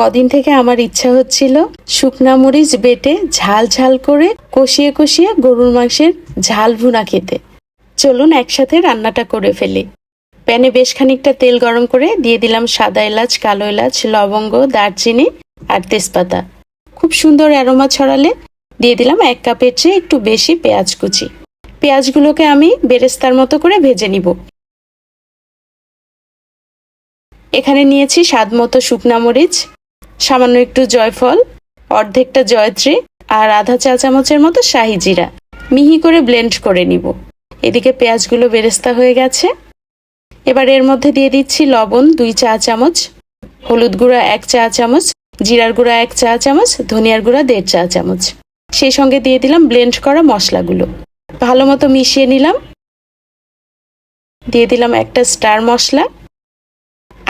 কদিন থেকে আমার ইচ্ছা হচ্ছিল শুকনা মরিচ বেটে ঝাল ঝাল করে কষিয়ে কষিয়ে গরুর মাংসের ঝাল ভুনা খেতে। চলুন একসাথে রান্নাটা করে ফেলি। প্যানে বেশ খানিকটা তেল গরম করে দিয়ে দিলাম সাদা এলাচ, কালো এলাচ, লবঙ্গ, দারচিনি আর তেজপাতা। খুব সুন্দর অ্যারোমা ছড়ালে দিয়ে দিলাম এক কাপের চেয়ে একটু বেশি পেঁয়াজ কুচি। পেঁয়াজগুলোকে আমি বেরেস্তার মতো করে ভেজে নিব। এখানে নিয়েছি স্বাদ মতো শুকনা মরিচ সামান্য একটু জয়ফল, অর্ধেকটা জয়ত্রী আর আধা চা চামচের মতো শাহি জিরা। মিহি করে ব্লেন্ড করে নিব। এদিকে পেঁয়াজগুলো বেরেস্তা হয়ে গেছে। এবার এর মধ্যে দিয়ে দিচ্ছি লবণ দুই চা চামচ, হলুদ গুঁড়া এক চা চামচ, জিরার গুঁড়া এক চা চামচ, ধনিয়ার গুঁড়া দেড় চা চামচ। সেই সঙ্গে দিয়ে দিলাম ব্লেন্ড করা মশলাগুলো। ভালো মতো মিশিয়ে নিলাম। দিয়ে দিলাম একটা স্টার মশলা।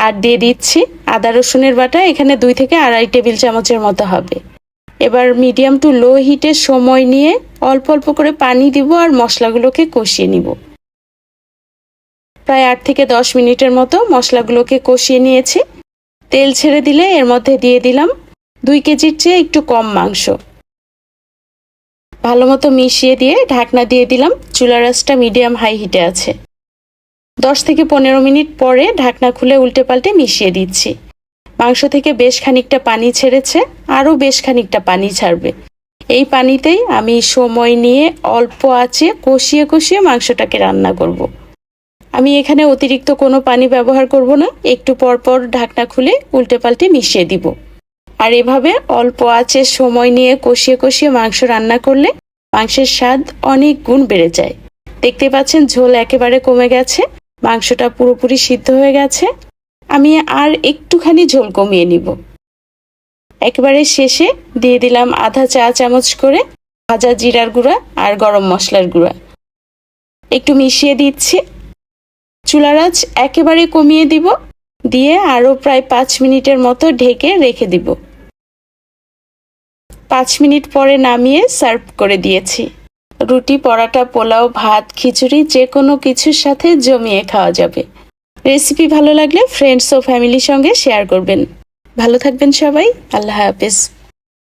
আর দিয়ে দিচ্ছি আদা, রসুনের বাটা। এখানে দুই থেকে আড়াই টেবিল চামচের মতো হবে। এবার মিডিয়াম টু লো হিটে সময় নিয়ে অল্প অল্প করে পানি দিব আর মশলাগুলোকে কষিয়ে নিব। প্রায় আট থেকে দশ মিনিটের মতো মশলাগুলোকে কষিয়ে নিয়েছি। তেল ছেড়ে দিলে এর মধ্যে দিয়ে দিলাম দুই কেজির চেয়ে একটু কম মাংস। ভালো মতো মিশিয়ে দিয়ে ঢাকনা দিয়ে দিলাম। চুলা রাসটা মিডিয়াম হাই হিটে আছে। দশ থেকে পনেরো মিনিট পরে ঢাকনা খুলে উল্টে পাল্টে মিশিয়ে দিচ্ছি। মাংস থেকে বেশ খানিকটা পানি ছেড়েছে, আরও বেশ খানিকটা পানি ছাড়বে। এই পানিতেই আমি সময় নিয়ে অল্প আছে কষিয়ে কষিয়ে মাংসটাকে রান্না করব। আমি এখানে অতিরিক্ত কোনো পানি ব্যবহার করব না, একটু পর পর ঢাকনা খুলে উল্টে পাল্টে মিশিয়ে দিব। আর এভাবে অল্প আছে সময় নিয়ে কষিয়ে কষিয়ে মাংস রান্না করলে মাংসের স্বাদ অনেক গুণ বেড়ে যায়। দেখতে পাচ্ছেন ঝোল একেবারে কমে গেছে। মাংসটা পুরোপুরি সিদ্ধ হয়ে গেছে। আমি আর একটুখানি ঝোল কমিয়ে নিব। একেবারে শেষে দিয়ে দিলাম আধা চা চামচ করে ভাজা জিরার গুঁড়া আর গরম মশলার গুঁড়া। একটু মিশিয়ে দিচ্ছি। চুলার আঁচ একেবারে কমিয়ে দিব। দিয়ে আরও প্রায় পাঁচ মিনিটের মতো ঢেকে রেখে দিব। পাঁচ মিনিট পরে নামিয়ে সার্ভ করে দিয়েছি। রুটি, পরাটা, পোলাও, ভাত, খিচুড়ি যে কোনো কিছুর সাথে জমিয়ে খাওয়া যাবে। রেসিপি ভালো লাগলে ফ্রেন্ডস ও ফ্যামিলির সঙ্গে শেয়ার করবেন। ভালো থাকবেন সবাই। আল্লাহ হাফেজ।